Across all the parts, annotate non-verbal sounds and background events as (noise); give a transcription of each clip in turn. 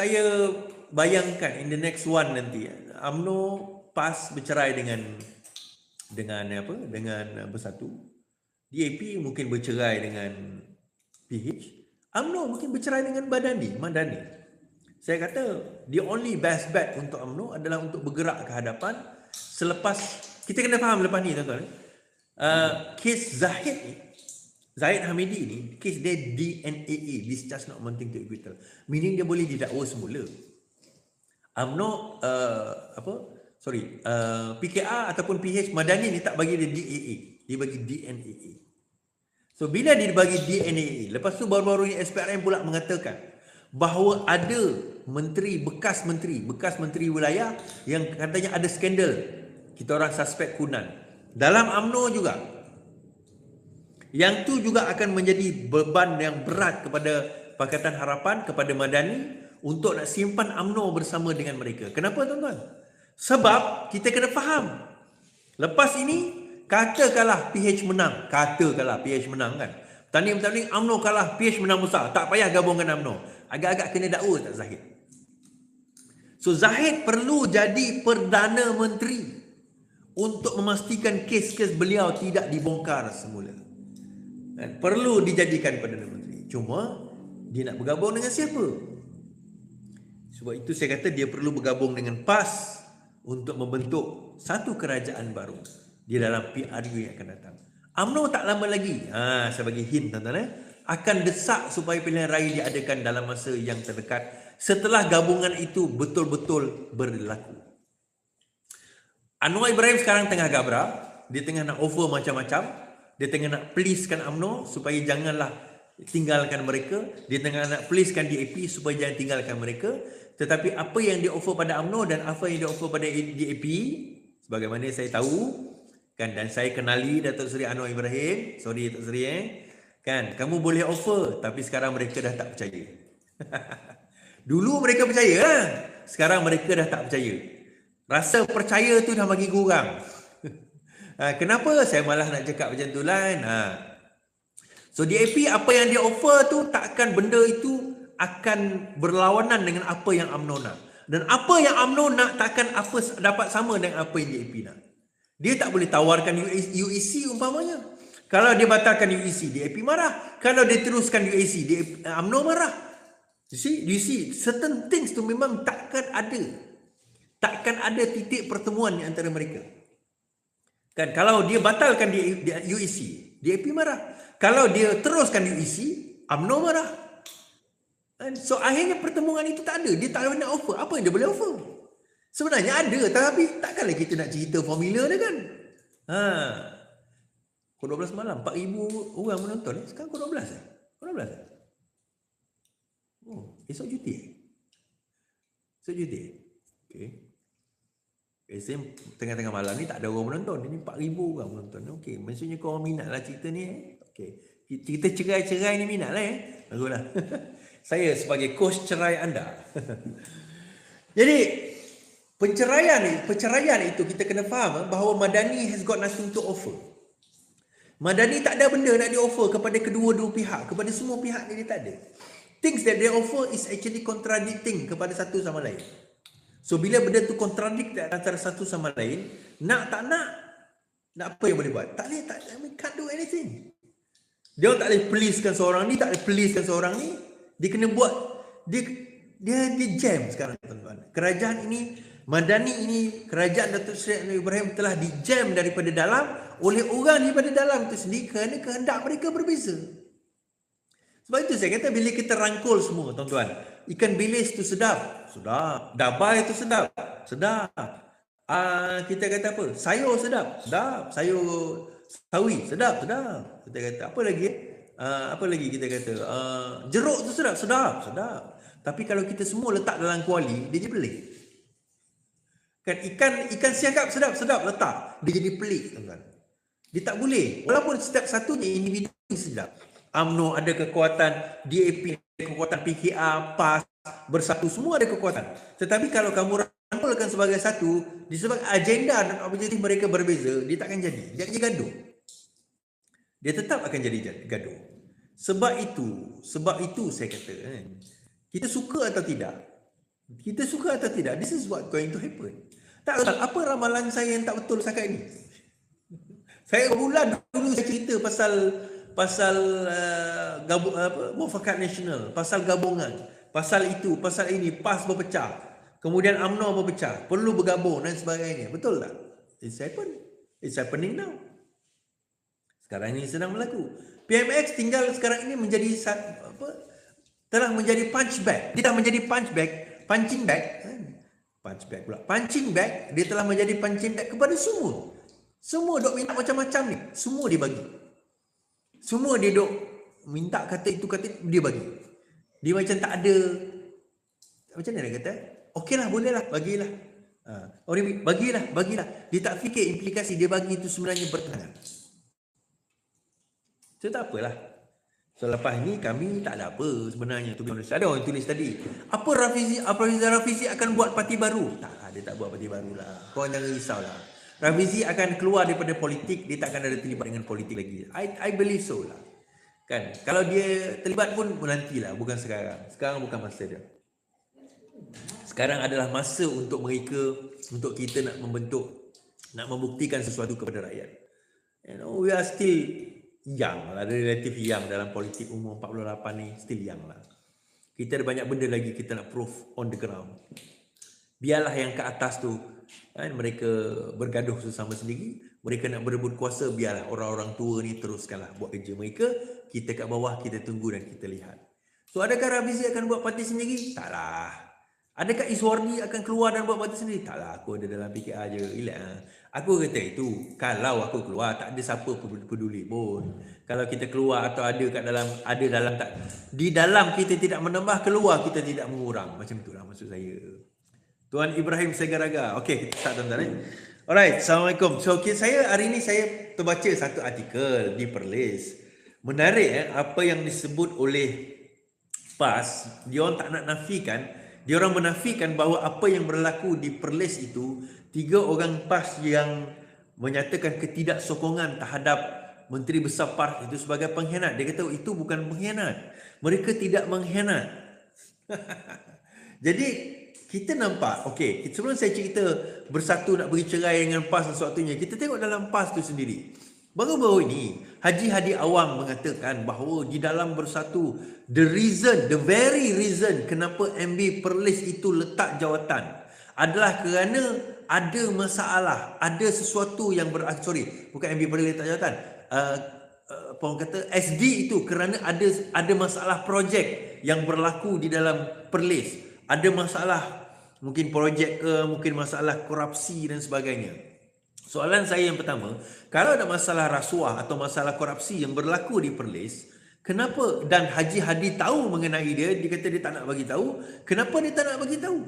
saya bayangkan in the next one nanti UMNO PAS bercerai dengan dengan apa? Dengan bersatu. DAP mungkin bercerai dengan PH. UMNO mungkin bercerai dengan Badani, Madani. Saya kata the only best bet untuk UMNO adalah untuk bergerak ke hadapan selepas kita kena faham lepas ni tuan-tuan. Uh, kes Zahid ni Zahid Hamidi ni kes dia DNAA just not wanting to acquittal meaning dia boleh didakwa semula. UMNO uh, apa? Sorry uh, PKR ataupun PH Madani ni tak bagi dia DAA dia bagi DNAA so bila dia bagi DNAA lepas tu baru-baru ni SPRM pula mengatakan bahawa ada menteri bekas menteri bekas menteri wilayah yang katanya ada skandal. Kita orang suspek kunan. Dalam UMNO juga yang tu juga akan menjadi beban yang berat kepada Pakatan Harapan kepada Madani untuk nak simpan UMNO bersama dengan mereka. Kenapa tuan-tuan? Sebab kita kena faham. Lepas ini katakanlah PH menang, katakanlah PH menang kan. Tanding-tanding UMNO kalah, PH menang besar. Tak payah gabung dengan UMNO. Agak-agak kena dakwa tak Zahid? So Zahid perlu jadi Perdana Menteri untuk memastikan kes-kes beliau tidak dibongkar semula perlu dijadikan Perdana Menteri. Cuma dia nak bergabung dengan siapa? Sebab itu saya kata dia perlu bergabung dengan PAS untuk membentuk satu kerajaan baru di dalam PRU yang akan datang. UMNO tak lama lagi, ha, saya bagi hint tuan-tuan eh, akan desak supaya pilihan raya diadakan dalam masa yang terdekat setelah gabungan itu betul-betul berlaku. Anwar Ibrahim sekarang tengah gabra, dia tengah nak offer macam-macam, dia tengah nak pleasekan UMNO supaya janganlah tinggalkan mereka. Dia tengah nak pleasekan DAP supaya jangan tinggalkan mereka. Tetapi apa yang dia offer pada UMNO dan apa yang dia offer pada DAP, sebagaimana saya tahu, kan dan saya kenali Datuk Seri Anwar Ibrahim, sorry Datuk Seri eh, kan kamu boleh offer tapi sekarang mereka dah tak percaya. (laughs) Dulu mereka percaya lah. Sekarang mereka dah tak percaya. Rasa percaya tu dah bagi kurang. Ha, kenapa saya malah nak cakap macam tu kan? Ha. So DAP apa yang dia offer tu takkan benda itu akan berlawanan dengan apa yang UMNO nak. Dan apa yang UMNO nak takkan apa dapat sama dengan apa yang DAP nak. Dia tak boleh tawarkan UEC umpamanya. Kalau dia batalkan UEC, DAP marah. Kalau dia teruskan UEC, UMNO marah. You see, you see, certain things tu memang takkan ada. Takkan ada titik pertemuan di antara mereka. Kan kalau dia batalkan di, di UEC, DAP marah. Kalau dia teruskan di UEC, UMNO marah. Kan? So akhirnya pertemuan itu tak ada. Dia tak boleh nak offer. Apa yang dia boleh offer? Sebenarnya ada tapi takkanlah kita nak cerita formula dia kan. Ha. Pukul 12 malam 4000 orang menonton. Sekarang pukul 12 eh? Pukul 12 eh? Oh, esok cuti eh? Esok cuti eh? Okay. Exam tengah-tengah malam ni tak ada orang menonton. Ini 4,000 orang menonton. Okey, maksudnya kau orang minat lah cerita ni. Eh? Okey. Cerita cerai-cerai ni minat lah eh. Baguslah. (laughs) Saya sebagai coach cerai anda. (laughs) Jadi, penceraian ni, perceraian itu kita kena faham eh, bahawa Madani has got nothing to offer. Madani tak ada benda nak di-offer kepada kedua-dua pihak. Kepada semua pihak ni dia tak ada. Things that they offer is actually contradicting kepada satu sama lain. So bila benda tu kontradik antara satu sama lain, nak tak nak, nak apa yang boleh buat? Tak boleh, tak boleh, can't do anything. Dia tak boleh pleasekan seorang ni, tak boleh pleasekan seorang ni. Dia kena buat, dia dia, dia jam sekarang tuan-tuan. Kerajaan ini, Madani ini, kerajaan Datuk Seri Anwar Ibrahim telah di jam daripada dalam oleh orang daripada dalam itu sendiri kerana kehendak mereka berbeza. Sebab itu saya kata bila kita rangkul semua tuan-tuan, ikan bilis tu sedap. Sedap. Dabai tu sedap. Sedap. Ah kita kata apa? Sayur sedap. Sedap. Sayur sawi sedap, sedap. Kita kata apa lagi? Uh, apa lagi kita kata? Uh, jeruk tu sedap, sedap, sedap. Tapi kalau kita semua letak dalam kuali, dia jadi pelik. Kan ikan ikan siakap sedap, sedap letak. Dia jadi pelik, tuan-tuan. Dia tak boleh. Walaupun setiap satunya individu sedap. UMNO ada kekuatan, DAP kekuatan PKR, PAS, bersatu semua ada kekuatan. Tetapi kalau kamu rangkulkan sebagai satu, disebabkan agenda dan objektif mereka berbeza, dia takkan jadi. Dia akan jadi gaduh. Dia tetap akan jadi gaduh. Sebab itu, sebab itu saya kata, kan, Kita suka atau tidak? Kita suka atau tidak? This is what going to happen. Tak tahu apa ramalan saya yang tak betul sekarang ini. (laughs) Saya bulan dulu saya cerita pasal pasal uh, gabung apa mufakat nasional, pasal gabungan, pasal itu, pasal ini, PAS berpecah. Kemudian UMNO berpecah, perlu bergabung dan sebagainya. Betul tak? It's happen. It's happening now. Sekarang ini sedang berlaku. PMX tinggal sekarang ini menjadi apa? telah menjadi punch bag. Dia telah menjadi punch bag, punching bag. Eh, punch bag pula. Punching bag, dia telah menjadi punching bag kepada semua. Semua dok minta macam-macam ni. Semua dia bagi. Semua dia dok minta kata itu kata dia bagi. Dia macam tak ada macam mana dia kata? Okeylah, bolehlah, bagilah. Ha. Oh, dia bagilah, bagilah. Dia tak fikir implikasi dia bagi itu sebenarnya bertentangan. Itu tak apalah. So lepas ni kami tak ada apa sebenarnya tu Ada orang tulis tadi. Apa Rafizi apa Rafizi, akan buat parti baru? Tak, dia tak buat parti baru lah. Kau jangan risau lah. Rafizi akan keluar daripada politik, dia tak akan ada terlibat dengan politik lagi. I I believe so lah. Kan? Kalau dia terlibat pun nantilah, bukan sekarang. Sekarang bukan masa dia. Sekarang adalah masa untuk mereka, untuk kita nak membentuk, nak membuktikan sesuatu kepada rakyat. You know, we are still young lah, relatif young dalam politik umur 48 ni, still young lah. Kita ada banyak benda lagi kita nak proof on the ground. Biarlah yang ke atas tu, kan, mereka bergaduh sesama sendiri, mereka nak berebut kuasa, biarlah orang-orang tua ni teruskanlah buat kerja mereka, kita kat bawah, kita tunggu dan kita lihat. So adakah Rafizi akan buat parti sendiri? Taklah. Adakah Iswardi akan keluar dan buat parti sendiri? Taklah, aku ada dalam PKR je. Relax lah. Aku kata itu, kalau aku keluar, tak ada siapa peduli pun. Kalau kita keluar atau ada kat dalam, ada dalam tak. Di dalam kita tidak menambah, keluar kita tidak mengurang. Macam itulah maksud saya. Tuan Ibrahim Segaraga. Okey, kita start tuan-tuan. Eh? Alright, Assalamualaikum. So, okay, saya hari ini saya terbaca satu artikel di Perlis. Menarik eh, apa yang disebut oleh PAS, dia orang tak nak nafikan dia orang menafikan bahawa apa yang berlaku di Perlis itu tiga orang PAS yang menyatakan ketidaksokongan terhadap Menteri Besar PAS itu sebagai pengkhianat. Dia kata itu bukan pengkhianat. Mereka tidak mengkhianat. (laughs) Jadi kita nampak, okey, sebelum saya cerita bersatu nak beri cerai dengan PAS sebagainya, kita tengok dalam PAS itu sendiri. Baru-baru ini, Haji Hadi Awang mengatakan bahawa di dalam bersatu, the reason, the very reason kenapa MB Perlis itu letak jawatan adalah kerana ada masalah, ada sesuatu yang ber... Ah, sorry, bukan MB Perlis letak jawatan. Uh, uh, apa orang kata, SD itu kerana ada ada masalah projek yang berlaku di dalam Perlis. Ada masalah, mungkin projek ke, mungkin masalah korupsi dan sebagainya. Soalan saya yang pertama, kalau ada masalah rasuah atau masalah korupsi yang berlaku di Perlis, kenapa dan Haji Hadi tahu mengenai dia, dia kata dia tak nak bagi tahu, kenapa dia tak nak bagi tahu?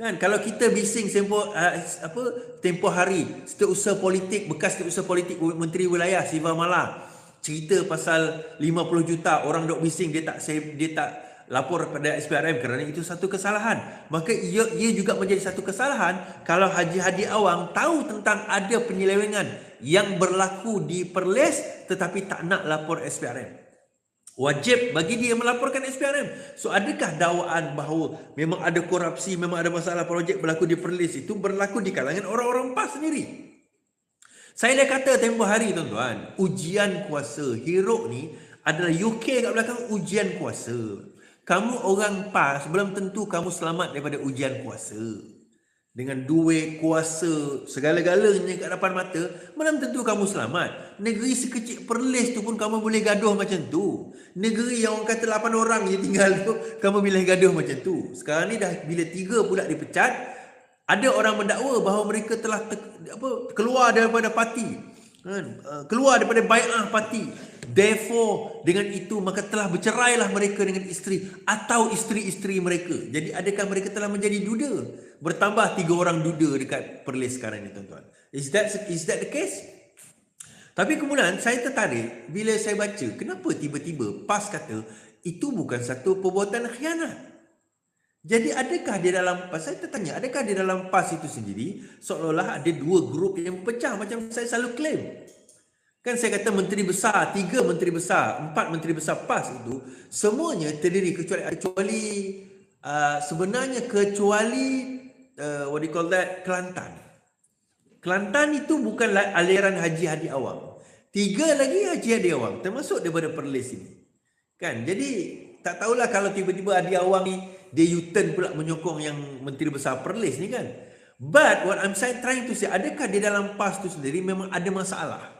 Kan kalau kita bising tempoh uh, apa tempoh hari setiausaha politik bekas setiausaha politik menteri wilayah Siva Mala cerita pasal 50 juta orang dok bising dia tak dia tak lapor pada SPRM kerana itu satu kesalahan. Maka ia, ia juga menjadi satu kesalahan kalau Haji Hadi Awang tahu tentang ada penyelewengan yang berlaku di Perlis tetapi tak nak lapor SPRM. Wajib bagi dia melaporkan SPRM. So adakah dakwaan bahawa memang ada korupsi, memang ada masalah projek berlaku di Perlis itu berlaku di kalangan orang-orang PAS sendiri? Saya dah kata tempoh hari tuan-tuan, ujian kuasa hero ni adalah UK kat belakang ujian kuasa. Kamu orang PAS belum tentu kamu selamat daripada ujian kuasa. Dengan duit, kuasa, segala-galanya kat depan mata, belum tentu kamu selamat. Negeri sekecil perlis tu pun kamu boleh gaduh macam tu. Negeri yang orang kata 8 orang je tinggal tu, (laughs) kamu boleh gaduh macam tu. Sekarang ni dah bila tiga pula dipecat, ada orang mendakwa bahawa mereka telah te, apa, keluar daripada parti. Kan? Uh, keluar daripada bai'ah parti. Therefore, dengan itu maka telah bercerailah mereka dengan isteri atau isteri-isteri mereka. Jadi adakah mereka telah menjadi duda? Bertambah tiga orang duda dekat Perlis sekarang ini tuan-tuan. Is that is that the case? Tapi kemudian saya tertarik bila saya baca kenapa tiba-tiba PAS kata itu bukan satu perbuatan khianat. Jadi adakah di dalam PAS, saya tertanya, adakah di dalam PAS itu sendiri seolah-olah ada dua grup yang pecah macam saya selalu claim. Kan saya kata menteri besar, tiga menteri besar, empat menteri besar PAS itu semuanya terdiri kecuali kecuali uh, sebenarnya kecuali uh, what do you call that Kelantan. Kelantan itu bukanlah aliran haji hadi awam. Tiga lagi haji hadi awam termasuk daripada Perlis ini. Kan? Jadi tak tahulah kalau tiba-tiba hadi awam ni dia U-turn pula menyokong yang menteri besar Perlis ni kan. But what I'm trying to say adakah di dalam PAS tu sendiri memang ada masalah?